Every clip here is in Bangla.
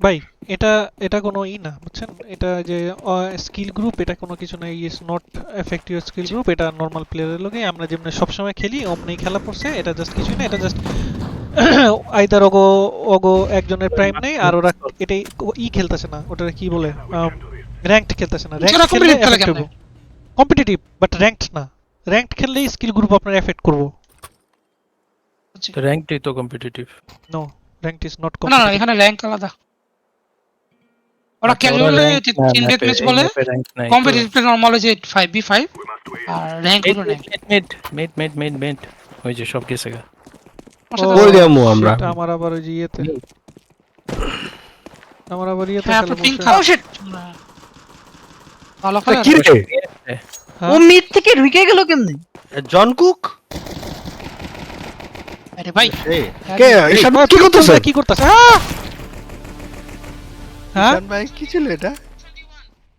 ভাই এটা এটা কোনো ই না বুঝছেন? এটা যে স্কিল গ্রুপ এটা কোনো কিছু না is not effective skill group এটা নর্মাল প্লেয়ারের লোকে আমরা যেমনি সবসময় খেলি অমনি খেলা পড়ছে এটা জাস্ট কিছুই না এটা জাস্ট আইদার ওগো ওগো একজনের প্রাইম নেই আর ওরা এটাই ই খেলতেছে না ওটা কি বলে র্যাঙ্কড খেলতেছে না। কেমনে? কম্পিটিটিভ বাট র্যাঙ্কড না। র্যাঙ্কড খেললেই স্কিল গ্রুপ আপনার এফেক্ট করব। র্যাঙ্কটাই তো competitive no ranked is not না না এখানে র্যাঙ্ক আলাদা। ওরা ক্যাজুয়াল তিন ডেট ম্যাচ বলে। কম্পিটিটিভ নরমাল হচ্ছে 5v5 আর র্যাঙ্ক হলো rank mid mid mid mid mid ওই যে সব গেছে গা। কই যাব আমরা। আমার আবার ওই যে ইয়েতে। আমার আবার ইয়েতে হ্যাঁ খেলা পিং। খারাপ। Oh ভালো করে কি রে? হ্যাঁ? ও মিড থেকে ঢুকে গেল কেমনে? জন কুক আরে ভাই। কে ভাই কি করতেছে? কি করতেছে? আহ! হ্যাঁ? ভাই কি ছিল এটা?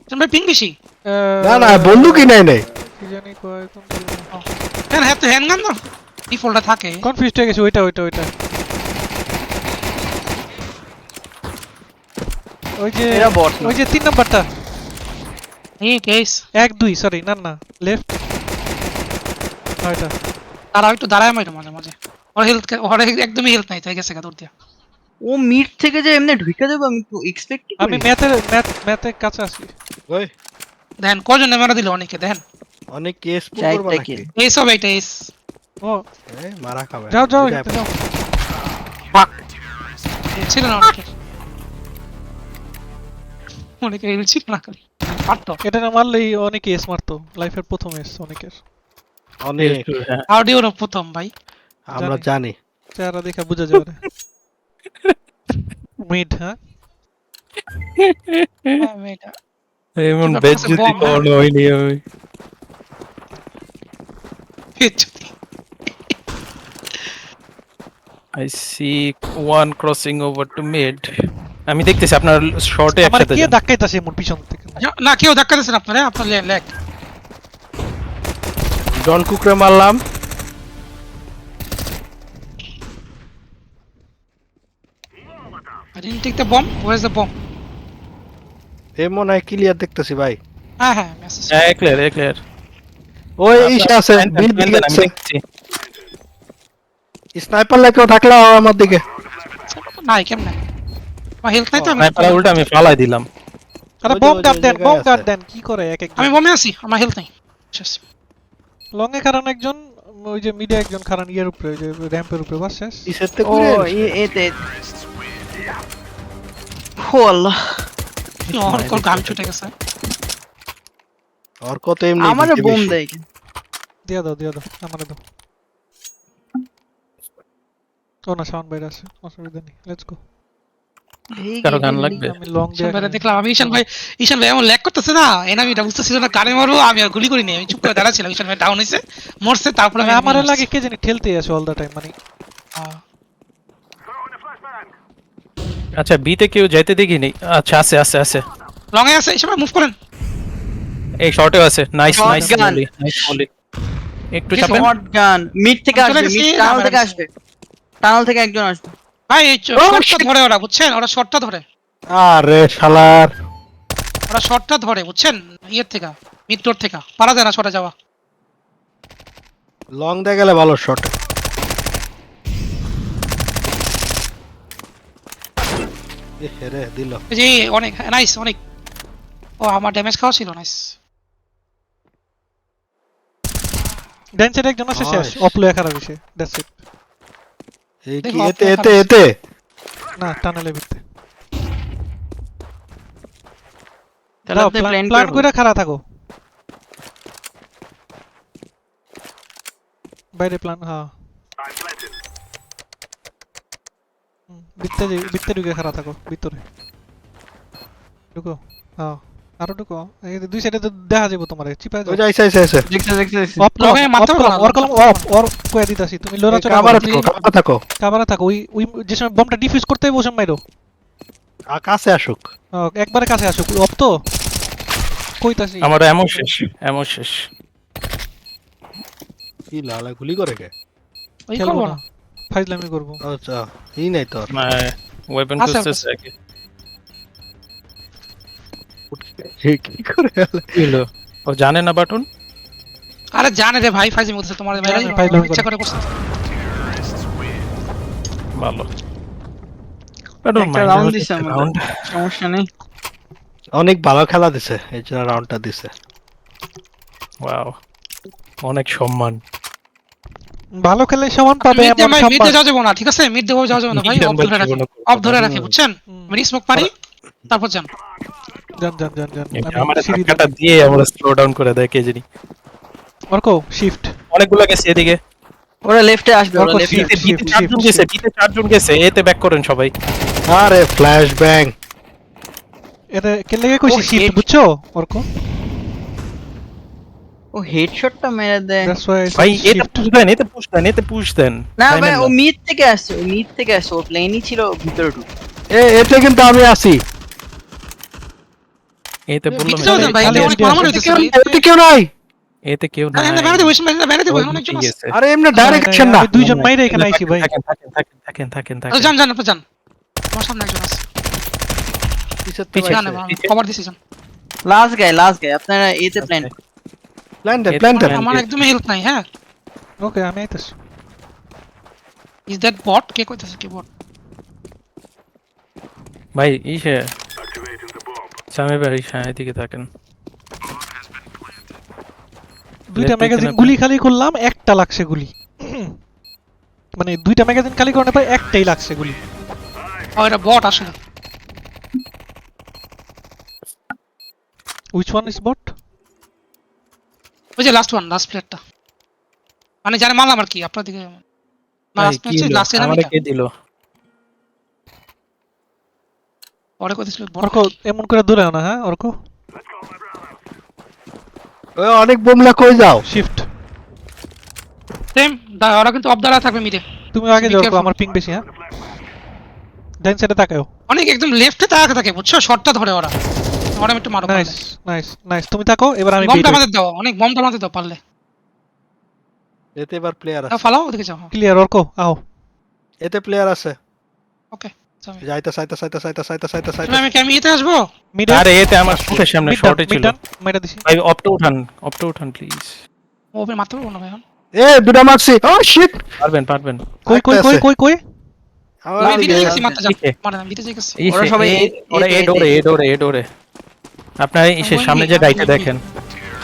তুমি পিং বেশি? আহ, না না বন্দুকই নাই নাই। কি জানি কয় হ্যাঁ হ্যাঁ তো হ্যান্ডগান না ডিফল্টটা থাকে। কনফিউজ হয়ে গেছে ওইটা ওইটা ওইটা। ওই যে এরা bot ওই যে তিন নাম্বারটা। এই কেস এক দুই সরি না না লেফট ওইটা। তারা একটু দাঁড়ায় মাঝে মাঝে। ওর হেলথ ওর একদমই হেলথ নাই তাই গেছে গা দূর দিয়া। ও মিড থেকে যে এমনি ঢুকে যাবে আমি তো এক্সপেক্ট আমি ম্যাথের ম্যাথ ম্যাথের কাছে আছি। ওই। দেখেন কজন মারা দিল অনেকে? দেখেন অনেক কেস করব নাকি? এই সব এইটা এস ও। মারা খাবে। যাও যাও এটা যাও ছিল না অনেকে। অনেকে হেল ছিল না খালি। পারতো। এটা না মারলেই অনেকে এস মারতো। লাইফের প্রথম এস অনেকের। অনেক। হ্যাঁ অডিও প্রথম ভাই? আমরা জানি। চেহারা দেখা বোঝা যাবে। মিড হ্যাঁ। এমন যদি হ্যাঁ? করানো হয়নি আমি I see one crossing over to mid আমি দেখতেছি আপনার শর্টে আমার একসাথে কে। ধাক্কাইতাছে এমন পিছন থেকে না কেউ ধাক্কা দিচ্ছেন আপনারা আপনার ল্যাক জন কুকরে মারলাম I didn't take the bomb. Where's the bomb? এ মনে হয় ক্লিয়ার দেখতেছি ভাই। হ্যাঁ হ্যাঁ মেসেজ হ্যাঁ ক্লিয়ার ক্লিয়ার ওই ইসে আছে বিল দিকে আমি আছে স্নাইপার লাগে থাকলে আমার দিকে। নাই কেমনে? আমার হেলথ নাই তো স্নাইপার উল্টা আমি ফালাই দিলাম। আরে বম গার্ড দেন বম। গার্ড দেন কি করে এক এক আমি বমে আছি আমার হেলথ নাই। লং এ খারান একজন ওই যে মিডে একজন খারান ইয়ের উপরে ওই যে র্যাম্পের উপরে বাস শেষ। ইসের থেকে ও এতে। ও আল্লাহ। ওর গাম ছুটে গেছে। আর কত এমনি আমারে বোম বেশি। দেয় দিয়া দাও দিয়া দাও আমারে দাও। ও না সাউন্ড বাইরে আছে অসুবিধা নেই লেটস গো কারও গান লাগবে? আমি লং ঈশান দিয়ে দেখলাম আমি ঈশান ভাই ঈশান ভাই এমন ল্যাক করতেছে না? এনামিটা বুঝতেছিল না কানে আমি আর গুলি করিনি আমি চুপ করে দাঁড়াচ্ছিলাম ঈশান ভাই ডাউন হয়েছে মরছে তারপরে আমি আমার লাগে কে জানি ঠেলতেই আছে অল দা টাইম মানে আচ্ছা বিতে কেউ যাইতে দেখিনি আচ্ছা আছে আছে আছে। লং এ আছে ভাই মুভ করেন। এই শর্টেও আছে। নাইস নাইস বলি নাইস বলি একটু চাপেন শর্ট গান মিড থেকে আসবে মিড টানেল থেকে আছে। আসবে। টানেল থেকে একজন আসবে। ভাই এই শর্টটা ধরে ওরা বুঝছেন? ওরা শর্টটা ধরে। আরে শালার। ওরা শর্টটা ধরে বুঝছেন? ইয়ের থেকে মিড ডোর থেকে। পারা যায় না শর্টে যাওয়া। লং দিয়ে গেলে ভালো শট হেরে দিল। যে অনেক নাইস অনেক। ও আমার ড্যামেজ খাওয়া ছিল নাইস ড্যান্সের একজন আছে শেষ অপলো খারাপ হইছে দ্যাটস ইট এই কি এতে এতে এতে? না টানেলে ভিতরে। তাহলে আপনি প্ল্যান প্ল্যান করে খাড়া থাকো। বাইরে প্ল্যান হ্যাঁ হুম, ভিতরে ভিতরে ঢুকে খাড়া থাকো ভিতরে। ঢুকো। হ্যাঁ আরও ঢুকো। এই দুই সাইডে তো দেখা যাব তোমার চিপা ওই আইসা আইসা আইসা দেখতে দেখতে। অফ লগে পারব কলম ওর কলম অফ ওর দিতাছি তুমি লোরা চড়া থাকো থাকো। থাকো ওই ওই যে সময় বমটা ডিফিউজ করতে হবে ওই সময় মাইরো। কাছে আসুক। একবারে কাছে আসো অফ তো? কইতাছি। আমার এমন শেষ এমন শেষ। কি লালা গুলি করে কে? ওই করব না। ফাইজলামি করব। আচ্ছা ই নাই তোর ওয়েপন আছে, খুঁজতেছে আগে কি। করে হলো? ও জানে না বাটন? আরে জানে রে ভাই ফাইজি মধ্যে তোমার ভাই। ইচ্ছা করে। করে করছে। ভালো। সমস্যা নেই। অনেক ভালো খেলা দিছে এই জন্য রাউন্ডটা দিছে। ওয়াও অনেক সম্মান। ভালো খেলে সমান পাবে এমন ভাই মিড দিয়ে যাওয়া যাবে না ঠিক আছে? মিড দিয়ে যাওয়া যাবে না ভাই। অফ ধরে রাখি অফ ধরে রাখি বুঝছেন? হুম। আমি স্মোক মারি তারপর যান। জান জান জান জান আমার আমি দিয়ে আমরা স্লো ডাউন করে দেয় কে জানি। অর্কো শিফট অনেকগুলো গেছে এদিকে। ওরা লেফটে আসবে ওরা লেফটে বিতে চারজন গেছে। বিতে চারজন গেছে এতে ব্যাক করেন সবাই। আরে ফ্ল্যাশ ব্যাং এটা কে লেগে কইছি শিফট head- বুঝছ অর্কো ও হেডশটটা মেরে দেয় দ্যাটস ওয়াই ভাই এতে শিফট পুশ দেন এতে পুশ দেন এতে পুশ দেন না জানেন ভাই না। ও মিড থেকে আসছে ও মিড থেকে আসছে ও প্লেনই ছিল ভিতরে ঢুকে এ এতে কিন্তু আমি আছি এতে বললাম ভিতরে যাও এতে- যান ভাই খালি এতে অনেক video মারামারি আছে। হইতেছে ভাই এতে কেউ নাই এতে কেউ আরে এনে নাই বেড়াতে বসে বেড়াতে বসে ওই অনেকজন দিকেই আছে গেছে। আরে এমনি ডাইরেক্ট আসেন না আমি দুইজন মাইরে এখানে আইছি ভাই থাকেন থাকেন থাকেন থাকেন থাকেন আচ্ছা, থাকেন যান যান আপনি যান আমার সামনে একজন আছে কিসের তো পিছে যান পাইছে? এবার কভার দিছি যান লাস্ট গায় লাস্ট গায় আপনারা এতে প্ল্যান প্ল্যান্টেড প্ল্যান্টেড আমার একদমই হেল্প নাই হ্যাঁ? ওকে আমি আইতাছি। ইজ দ্যাট বট কে কইতাছে কি বট ভাই ইসে সামনে বাড়ি হ্যাঁ এদিকে থাকেন। দুইটা ম্যাগাজিন গুলি খালি করলাম একটা লাগছে গুলি। মানে দুইটা ম্যাগাজিন খালি করার পর একটাই লাগছে গুলি। ও এটা বট আসলে। উইচ ওয়ান ইজ বট ওই যে লাস্ট ওয়ান লাস্ট প্লেয়ারটা মানে জানে মারলাম আর কি? আপনার দিকে লাস্ট হচ্ছে লাস্ট আমারে এনিমিটা কে দিল? পরে কইতেছিল বট অর্ক এমন করে দূরে না হ্যাঁ অর্ক? ওই অনেক বোমলা কই যাও? শিফট সেম ওরা কিন্তু অফ দ্বারা থাকবে মিডে তুমি আগে যাও. আমার পিং বেশি হ্যাঁ? ডাইন সাইডে তাকাও অনেক একদম লেফটে তাকাতে থাকে বুঝছ? শর্টটা ধরে ওরা। ওরা একটু মারো নাইস নাইস নাইস তুমি থাকো এবার আমি বমটা আমাদের দাও অনেক বমটা আমাদের দাও পারলে। এতে এবার প্লেয়ার আছে। ফালাও ওদিকে যাও ক্লিয়ার অর্ক আও। এতে প্লেয়ার আছে। ওকে যাইতে সাইতে সাইতে সাইতে সাইতে সাইতে সাইতে। আমি কেমি এতে আসব? মিডে আরে এতে আমার চোখের সামনে শর্টে ছিল। মেটা দিছি। ভাই অপটা উঠান অপটা উঠান প্লিজ ওপে মারতে পারব না ভাই এখন? এ দুটা মারছি। ও শিট পারবেন পারবেন। কই কই কই। কই কই? আমার আমি আছে। গেছি। মারতে যাও। দিকে। মারে আমি ভিতরে গেছি ইসে, ওরা সবাই এ ডোরে এ। ডোরে এ ডোরে। আপনার সামনে যে দেখেন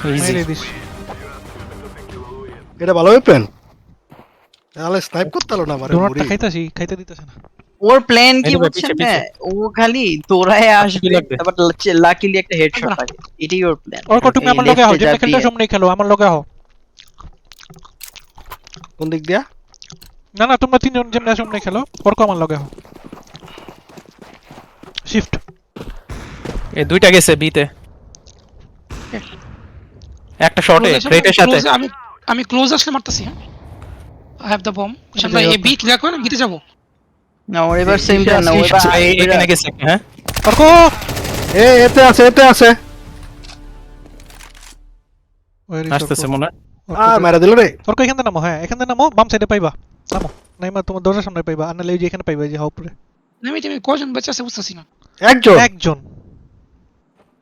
ইজি এটা ভালো ওয়েপেন তাহলে স্নাইপ করতে হলো না আমার ডোনাটটা খাইতাছি খাইতে দিতেছে না। ওর প্ল্যান কি এই বুঝছেন না ও খালি দৌড়ায় আসবে তারপর লাকিলি একটা হেডশট পাবে এটাই ওর প্ল্যান তুমি আমার লগে আও যেটা খেলতে সামনে খেলো আমার লগে আও। কোন দিক দিয়া? না না তোমরা তিনজন যেমন সামনে খেলো। অর্ক আমার লগে আও। শিফট এই দুইটা গেছে বিতে একটা শর্টে Close ক্রেটের সাথে। আমি আমি ক্লোজ আসলে মারতাছি হ্যাঁ? আই হ্যাভ দ্য বম আমরা এই বি ক্লিয়ার করে বিতে যাব না ওর এবার সেম ইসে প্ল্যান না আছে, ও ইসে আছে, এই- এবার এখানে গেছে হ্যাঁ? অর্ক এ এতে আছে এতে আছে। আসতেছে মনে আ মেরা দিল রে। অর্ক এখান থেকে নামো হ্যাঁ এখান থেকে নামো বাম সাইডে পাইবা। নামো নাইমা তোমার দরজার সামনে পাইবা। আর নাহলে ওই যে এখানে পাইবা যে হাও উপরে। আমি টিমে কজন বেঁচে আছে বুঝতেছি না। একজন? একজন।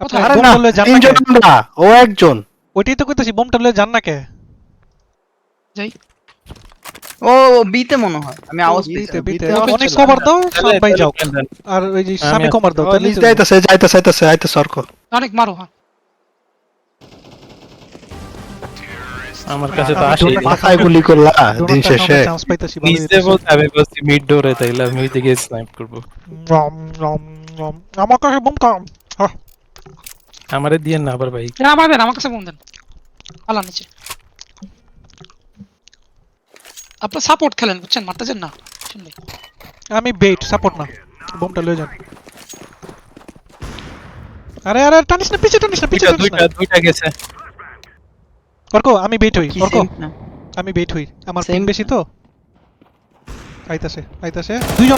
আরে না। না? আমরা ও একজন। ওইটাই তো কইতাছি বোম টানলে যান না কে যাই। ও বিতে মনে হয়। আমি আওয়াজ বিতে বিতে। বিতে অনেক কভার দাও তাহলে- সাম যাও। আর ওই যে সামনে কভার দাও তাহলে নিচ যাইতেছে যাইতেছে যাইতেছে যাইতেছে অর্ক অনেক মারো হ্যাঁ। আমার কাছে তো আসে মাথায় গুলি করলা দিন শেষে। নিচে বলতে আমি বলছি মিড ডোরে তাইলে আমি ওই দিকে স্নাইপ করব। রম রম রম। আমার কাছে বোম কাম আমারে দিয়ে না আবার ভাই। এরা আমার দেন আমার কাছে বম দেন। আল্লাহ নিচে। আপনার সাপোর্ট খেলেন বুঝছেন? মারতে যান না। শুনলে? আমি বেট সাপোর্ট না। বোমটা লয়ে যান। আরে আরে টানিস না পিছে টানিস না পিছে দুইটা টানিস না। দুইটা দুইটা গেছে। অর্ক আমি বেট হই কি অর্ক same plan? আমি বেট হই। আমার Same. পিং বেশি তো? আইতাছে আইতাছে। দুইজন।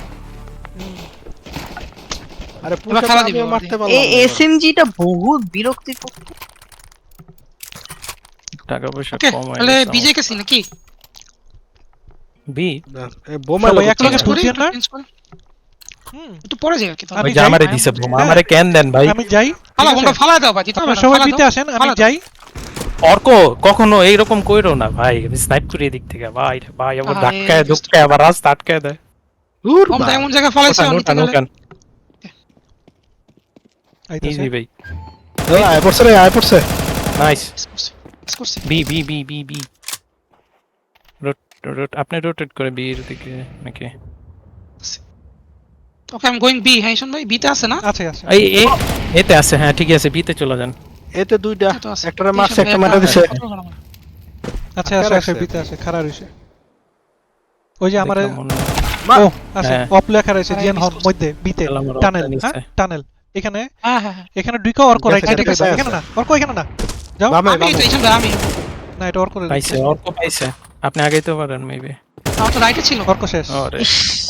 আরে পুরো মারতে এই এসএমজিটা বহুত টাকা পয়সা কম তাহলে বিজে নাকি বি? বোমা পুরি হুম। তো পড়ে যায় কি আমি দিছে বোমা হ্যাঁ। আমারে কেন দেন ভাই? আমি যাই। বোমা ফালা দাও সবাই আসেন আমি যাই। অর্ক কখনো এইরকম কইরো না ভাই আমি স্নাইপ করি এদিক থেকে। ভাই ভাই আবার ধাক্কায় ধুক্কায় আবার রাস্তা আটকায় দেয়। এমন জায়গা ফালাইছে আইতাছে। ইজি ভাই আয় পড়ছে রে আয় পড়ছে নাইস করছি B B B B B রোট রোট আপনি রোটেট করে বি এর দিকে নাকি? ওকে আমি গোইং বি হ্যাঁ শুন ভাই বিতে আছে না? আছে আছে। এই এ এতে আছে হ্যাঁ ঠিক আছে বিতে চলে যান। এতে দুইটা এ তো আছে। একটারে মারছে একটা মারা দিছে। আমার। আছে আছে বিতে আছে খাড়া রইছে ওই যে আমার হয়। ও আছে। হ্যাঁ। অপ লেখা রয়েছে আরে, জিএন miss মধ্যে বিতে টানেল হ্যাঁ? টানেল। এখানে? হ্যাঁ হ্যাঁ হ্যাঁ। এখানে দুইকা অর্ক রাইট সাইডে। এখানে না অর্ক এখানে না। যাও। আমি তো এই আমি। না এটা অর্ক পাইছে অর্ক পাইছে। আপনি আগেই তো পারেন মেবি আমার তো রাইটে ছিল। অর্ক শেষ। ওরে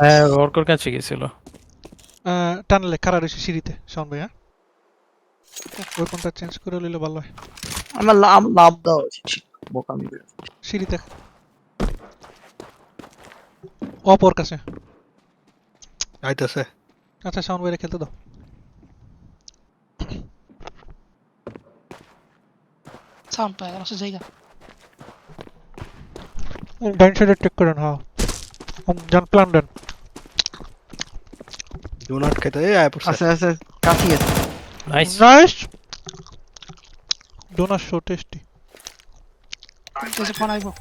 হ্যাঁ অর্কর কাছে গেছিল। টানেলে রয়েছে সিঁড়িতে শাওন ভাই হ্যাঁ? ওয়েপনটা চেঞ্জ করে লইলে ভালো হয়। আমার লাভ। বোকামি সিঁড়িতে। অপর কাছে। আইতাছে। আচ্ছা শাওন ভাইরে খেলতে দাও। Soundplay, dat was het zeker. ডাইন সাইডে টেক করেন হ্যাঁ জান প্ল্যান দেন ডু নট খেতে এই আয় পড়ছে আছে আছে কাফি আছে nice nice doner so tasty phone আইবো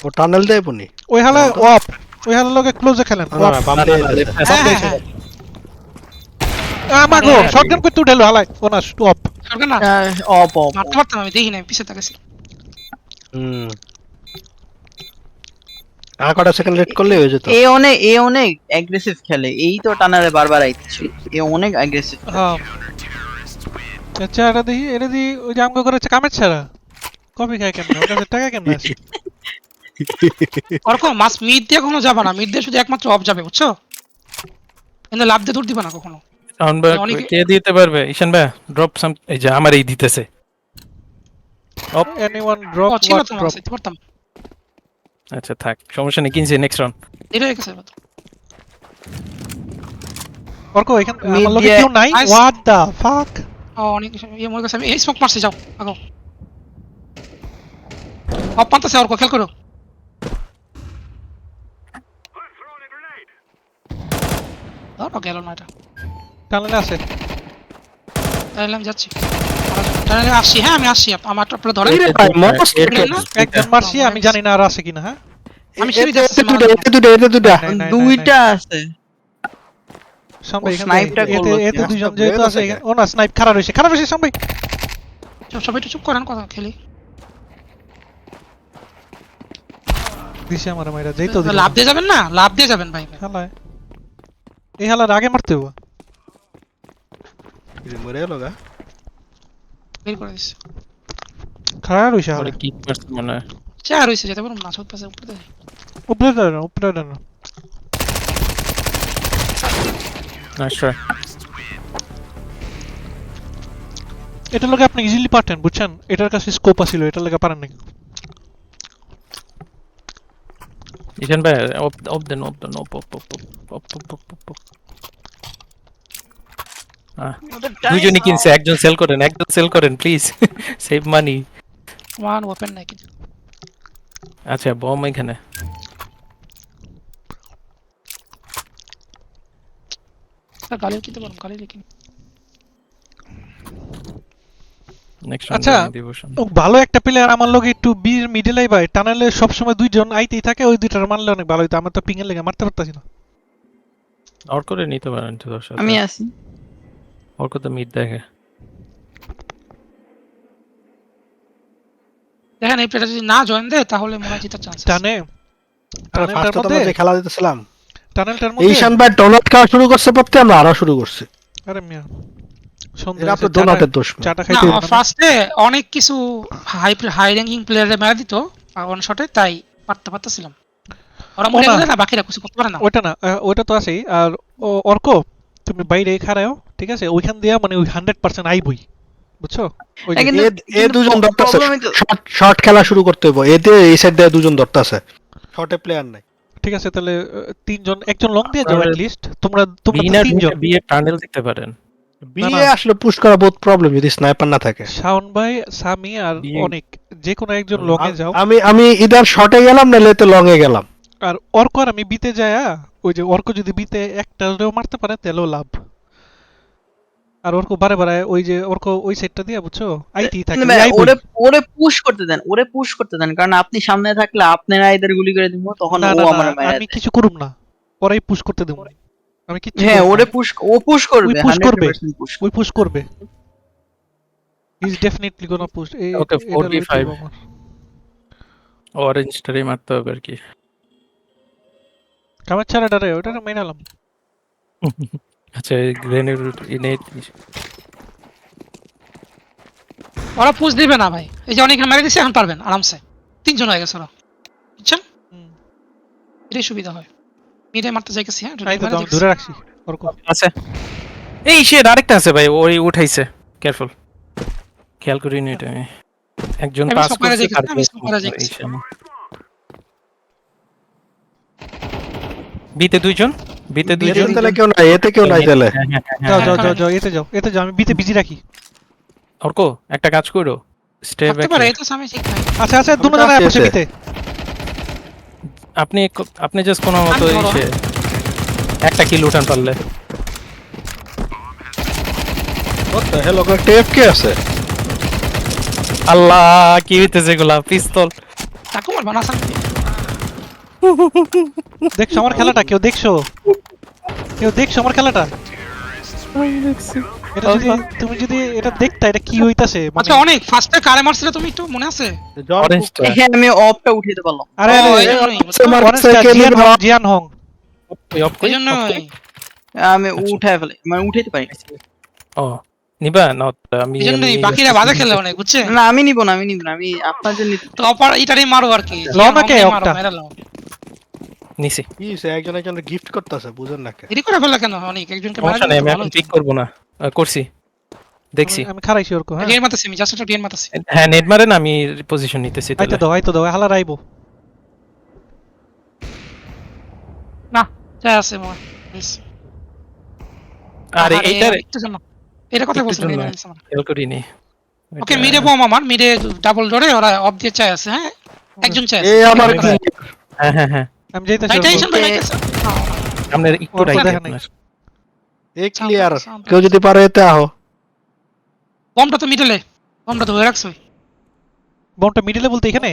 ও টানেল দেয় পুনি ওই হালা অফ ওই হালা লগে ক্লোজে খেলেন আমাগো শটগান কই তুই ঢেলো হালাই ওনাস টু অফ সরকার না? অপ অপ মারতে পারতাম আমি দেখি না পিছে তাকাইছি হুম। আর কটা সেকেন্ড লেট করলে হয়ে যেত। এ অনেক এ অনেক অ্যাগ্রেসিভ খেলে এই তো টানারে বারবার আইতেছে। এ অনেক অ্যাগ্রেসিভ আচ্ছা এটা দেখি এটা দি ওই যে আমগো করেছে কামের ছাড়া। কপি খায় কেমনে? ওর কাছে টাকা কেমনে আছে? ওরকম মাছ মিড দিয়ে কখনো যাবে না। মিড দিয়ে শুধু একমাত্র অফ যাবে বুঝছ? কিন্তু লাভ দিয়ে দূর দিবে না কখনো। সাউন্ড ভাই কে দিতে পারবে? ঈশান ভাই ড্রপ সাম এই যে আমার এই দিতেছে anyone drop oh what drop আচ্ছা থাক সমস্যা নেই কিনছি নেক্সট রাউন্ড এটা গেছে এবার। অর্ক এখানে আমার লগে কেউ নাই? হোয়াট দা ফাক ও অনেক ইয়ে মনে গেছে আমি এই স্মোক মারছি যাও আগো অফ পান্তাছে ওর খেল করো। ধরো গেল না এটা। টানেলে আছে তাহলে আমি যাচ্ছি টানেলে আসি হ্যাঁ আমি আসি আমার আপনারা ধরে মারছি আমি জানি না আর আছে কিনা হ্যাঁ আমি সিঁড়ি যাচ্ছি দুটো এতে দুটো এতে দুটো দুইটা আছে খারাপ সবাই চুপ করেন কথা খেলি দিয়ে যাবেন না দিয়ে যাবেন ভাই আগে মারতে গ্রিন মরে গেল গা বের করে দিছে খাড়া রইছে আরে কি করছ মনে হয় চার হইছে যেতে পারো মাছ পাশে উপরে দেয় উপরে দাও না এটা লগে আপনি ইজিলি পারতেন বুঝছেন এটার কাছে স্কোপ আছিল এটা লগে পারেন নাকি ইশান ভাই অপ অপ দেন অপ দেন অপ অপ অপ অপ অপ অপ অপ অফ দুইজনই কিনছে একজন সেল করেন একজন সেল করেন please save money one open নাই কিন্তু আচ্ছা বম এখানে। গালিও কিনতে পারুন গালি লিখি নেক্সট আচ্ছা। ভালো একটা প্লেয়ার আমার লগে একটু বীর মিডল ভাই টানেলে সবসময় দুইজন আইতেই থাকে ওই দুইটার মারলে অনেক ভালো হইতো আমার তো পিং এর লেগে মারতে পারতাছি না। অর্ক করে নিতে পারেন আমি আছি। অর্ক তো মিড দেখে। দেখেন এই প্লেয়ারটা যদি না জয়েন দেয় তাহলে মনে হয় জেতার চান্স টানে। টানেলটার মধ্যে যে খেলা দিতেছিলাম। টানেলটার মধ্যে? শান ভাই ডোনাট খাওয়া শুরু করছে পড়তে আমরা আরও শুরু করছি। আরে মিয়া। ফার্স্টে অনেক কিছু হাই হাই র্যাঙ্কিং প্লেয়ারে মেরা দিত ওয়ান শটে তাই পারতে পারতেছিলাম। ওরা মরে গেলে না বাকিরা কিছু করতে পারে না। ওইটা না ওইটা তো আছেই। আর অর্ক তুমি বাইরে খারাও ঠিক আছে? ওইখান দিয়া মানে ওই হান্ড্রেড পার্সেন্ট আইবই বুঝছ? এ- এ দুজন ধরতে আছে। problem ই তো- শর্ট খেলা শুরু করতে হইব। এতে এই সাইড দিয়ে দুজন ধরতে আছে। শর্টে প্লেয়ার নাই। ঠিক আছে তাহলে তিনজন একজন লং দিয়ে যাও লিস্ট তোমরা তোমরা তিনজন। বিয়ে টানেল দেখতে পারেন। বিয়ে আসলে পুশ করা বহুত প্রবলেম যদি স্নাইপার না থাকে। শাওন ভাই সামি আর অনেক যে কোনো একজন লং এ যাও। আমি আমি ইদার শর্টে গেলাম না লেতে লং এ গেলাম। আর অর্ক আর আমি বিতে যায়া ওই যে অর্ক যদি বিতে একটাও মারতে পারে তাহলেও লাভ। আর অর্ক বারে বারে ওই যে অর্ক ওই সেটটা দিয়া বুঝছ? আইটি থাকে ভাই, ওরে ওরে পুশ করতে দেন ওরে পুশ করতে দেন কারণ আপনি সামনে থাকলে আপনারা এদের গুলি করে দিব তখন ও আমার না, আমি কিছু করুম না ওরাই পুশ করতে দেব। আমি কিচ্ছু হ্যাঁ ওরে পুশ ও পুশ করবে push করবে। 100% push ওই পুশ করবে। Is definitely gonna push Okay, 45 লইতে হবে আমার। অরেঞ্জটারে মারতে হবে আর কি। কামের ছাড়াটারে ওটারে মেনালাম আচ্ছা গ্রেনেড ইনেট ওরা পুশ দিবে না ভাই। এই যে অনেক মেরে দিছে এখন পারবেন আরামসে। তিনজন হয়ে গেছে ওরা। বুঝছেন? হুম। এটাই সুবিধা হয়। মিডে মারতে যাইতেছি হ্যাঁ দূরে রাখছি। অর্ক আছে। এই সে আরেকটা আছে ভাই ওই উঠাইছে। কেয়ারফুল খেয়াল করি নি এটা আমি। একজন পাস করছে। বিতে দুইজন? বিতে এতে দুইজন তাহলে কেউ নাই এতে কেউ নাই তাহলে। হ্যাঁ, হ্যাঁ, হ্যাঁ, যাও যাও। যাও যাও এতে যাও এতে যাও আমি বিতে বিজি রাখি। অর্ক একটা কাজ করো। স্টে ব্যাক পারে এটা আমি ঠিক নাই আচ্ছা আচ্ছা দুটো কাছে জায়গায় বসে বিতে। আপনি আপনি জাস্ট কোনো মতো। এসে একটা কিল উঠান পারলে। What the hell, ওখানে একটা FK আছে? আল্লাহ কি হইতেছে এগুলা? পিস্তল। তাকে মারবা না আসান দেখছ আমার খেলাটা? কেউ দেখছ? কেউ দেখছ আমার খেলাটা? এটা যদি তুমি যদি এটা দেখতা এটা কি হইতাছে? মানে আচ্ছা অনেক ফার্স্টে কারে মারছিলে তুমি একটু মনে আছে? হ্যাঁ আমি অফটা উঠিয়ে দিতে পারলাম। আরে আরে সাইকেল জিয়ান হং জিয়ান হং। অফ এই জন্যই। আমি আচ্ছা। উঠায় ফেলে মানে উঠাইতে পারি। ও নিবা? না আমি এই বাকিরা বাজে খেলে অনেক বুঝছে? না আমি নিব না আমি নিব না আমি আপনার জন্য তো অপার এটারই মারো আর কি। লও না কে জিয়ান হংকে মারো, একটা? মেরে লও। নিছি। কি একজন একজনের গিফট করতেছে বুঝেন না কে। এরই করে ফেলে কেন? অনেক একজনকে মারা আমি এখন পিক করব না। করছি। দেখছি। আমি খারাইছি ওরকো হ্যাঁ। মারতেছি আমি জাস্ট একটা ডিএন মারতেছি। হ্যাঁ নেট মারেন আমি পজিশন নিতেছি আইতো তাহলে। দাও আইতো দাও হালা রাইবো না যাই আছে মোর আর এইটার এটা কথা একটু বলছিলাম করিনি ওকে মিডে বম আমার মিডে ডাবল ডোরে ওরা অফ দিয়ে চাই আছে হ্যাঁ? একজন চাই আছে। এই আমার হ্যাঁ হ্যাঁ হ্যাঁ। আমি একটু রাইট এই ক্লিয়ার কেউ যদি পারে এতে আহো। বমটা তো মিডলে বমটা ধরে রাখছো? বমটা মিডলে বলতে এখানে?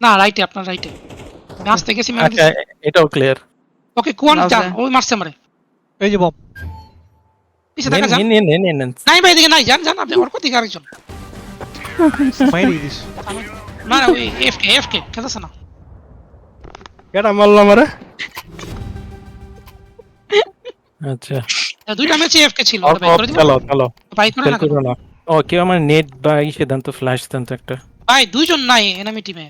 না রাইটে আপনার রাইটে গেছি আচ্ছা এটাও ক্লিয়ার ওকে কোন। যান ওই মারছে আমারে। এই যে বম পিছে দেখা যান নিন নিন নিন নাই ভাই এদিকে নাই যান যান আপনি ওর কোদিকে আরেকজন। মাইরি দিস। না না ওই এফকে এফকে খেলতেছে না। এটা মারলাম আমারে? আচ্ছা। দুইটা ম্যাচে এফকে ছিল চলো চলো বাই করে না ও কেউ আমার নেট বা দেন ফ্ল্যাশ দেন তো একটা। ভাই দুইজন নাই এনিমি টিমে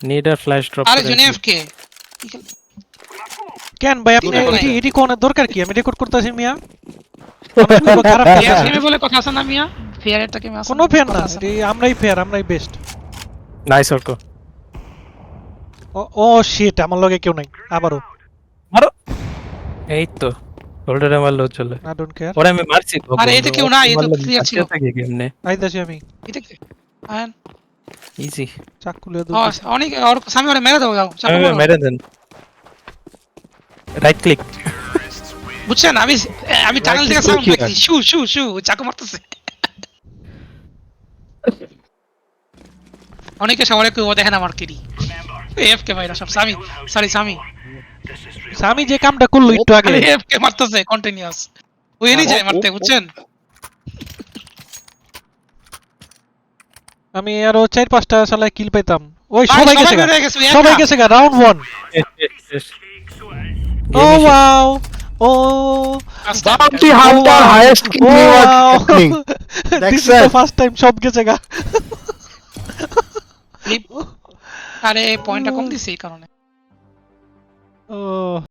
নেট আর ফ্ল্যাশ ড্রপ আরেকজন এফকে কেন ভাই আপনি এটি এটি কোন দরকার কি? আমি রেকর্ড করতেছি মিয়া। খারাপ ফেয়ার বলে কথা আছে না মিয়া? ফেয়ার একটা টিমে আছে কোনো ফেয়ার না আমরাই ফেয়ার আমরাই best nice Arko oh shit আমার লগে কেউ নাই আবারও। মারো। এই তো মারলো চলে। আই ডোন্ট কেয়ার ওরে আমি মারছি আরে এতে কেউ নাই, এ তো মারলে clear ছিল। থাকে কেমনে? আইতাছি আমি। এটা কি? আয়ন। ইজি চাকুলে ও অনেক ওর সামনে ওরে মেরে দাও যাও চাকু মারো। মেরে দেন। রাইট ক্লিক বুঝছেন আমি আমি টানেল থেকে সাউন্ড পাইছি শু শু শু চাকু মারতেছে। অনেকে সবাই কেউ দেখেন আমার কিরি এফকে ভাইরা সব সামি সরি সামি আমি যে কামটা করল একটু আগে এফকে মারতেছে কন্টিনিউয়াস ওই এনি যায় মারতে বুঝছেন আমি আরও চার পাঁচটা শালায় কিল পেতাম ওই সবাই গেছে সবাই গেছে গা round one oh wow oh oh wow. happening. This is দেখছেন? the first সব গেছে গা আরে পয়েন্টটা কম দিছে এই কারণে। ও।